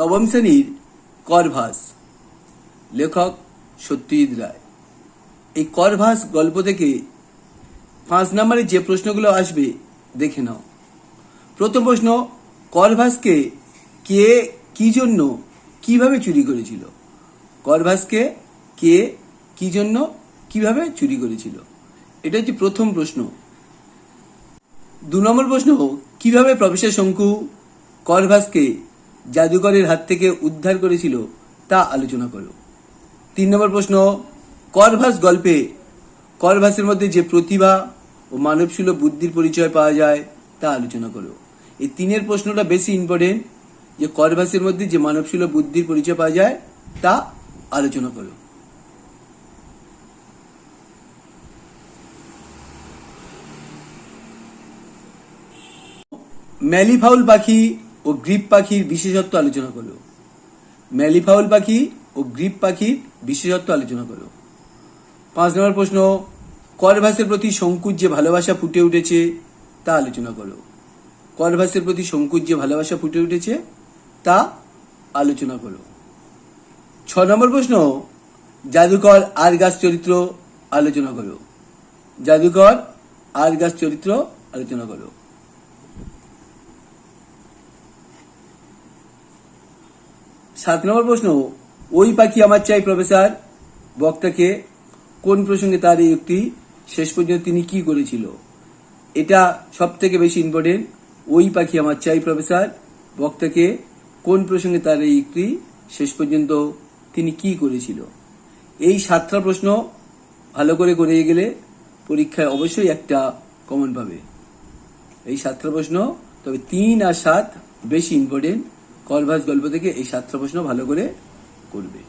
নবম শ্রেণির করভাস, লেখক সত্যজিৎ রায়। এই করভাস গল্প থেকে পাঁচ নম্বরে যে প্রশ্নগুলো আসবে, দেখে নাও। প্রথম প্রশ্ন, করভাসকে কে কি জন্য কীভাবে চুরি করেছিল? করভাসকে কে কি জন্য কীভাবে চুরি করেছিল? এটা হচ্ছে প্রথম প্রশ্ন। দু নম্বর প্রশ্ন, কীভাবে প্রফেসর শঙ্কু করভাসকে জাদুকরের হাত থেকে উদ্ধার করেছিল তা আলোচনা করো। তিন নম্বর প্রশ্ন, করভাস গল্পে, করভাসের মধ্যে যে প্রতিভা ও মানবসুলভ বুদ্ধির পরিচয় পাওয়া যায় তা আলোচনা করো। এই তিনের প্রশ্নটা বেশি ইম্পর্টেন্ট যে করভাসের মধ্যে যে মানবসুলভ বুদ্ধির পরিচয় পাওয়া যায় তা আলোচনা করো। ম্যালিফাউল পাখি ও গ্রিপ পাখির বিশেষত্ব আলোচনা করো ম্যালিফাউল পাখি ও গ্রিপ পাখির বিশেষত্ব আলোচনা করো পাঁচ নম্বর প্রশ্ন করভাসের প্রতি শঙ্কুর যে ভালোবাসা ফুটে উঠেছে তা আলোচনা করো করভাসের প্রতি শঙ্কুর যে ভালোবাসা ফুটে উঠেছে তা আলোচনা করো ছ নম্বর প্রশ্ন, জাদুকর আর গাছ চরিত্র আলোচনা করো জাদুকর আর গাছ চরিত্র আলোচনা করো সাত নম্বর প্রশ্ন, ওই পাখি আমার চাই, প্রফেসর? বক্তাকে, কোন প্রসঙ্গে তার এই উক্তি? শেষ পর্যন্ত তিনি কি করেছিল? এটা সব থেকে বেশি ইম্পর্টেন্ট ওই পাখি আমার চাই, প্রফেসর? বক্তাকে, কোন প্রসঙ্গে তার এই উক্তি? শেষ পর্যন্ত তিনি কি করেছিল? এই সাতটা প্রশ্ন ভালো করে করে গেলে পরীক্ষায় অবশ্যই একটা কমন পাবে। এই সাতটা প্রশ্ন, তবে তিন আর সাত বেশি ইম্পর্টেন্ট কলভাস গল্প থেকে এই সাতটা প্রশ্ন ভালো করে করবে।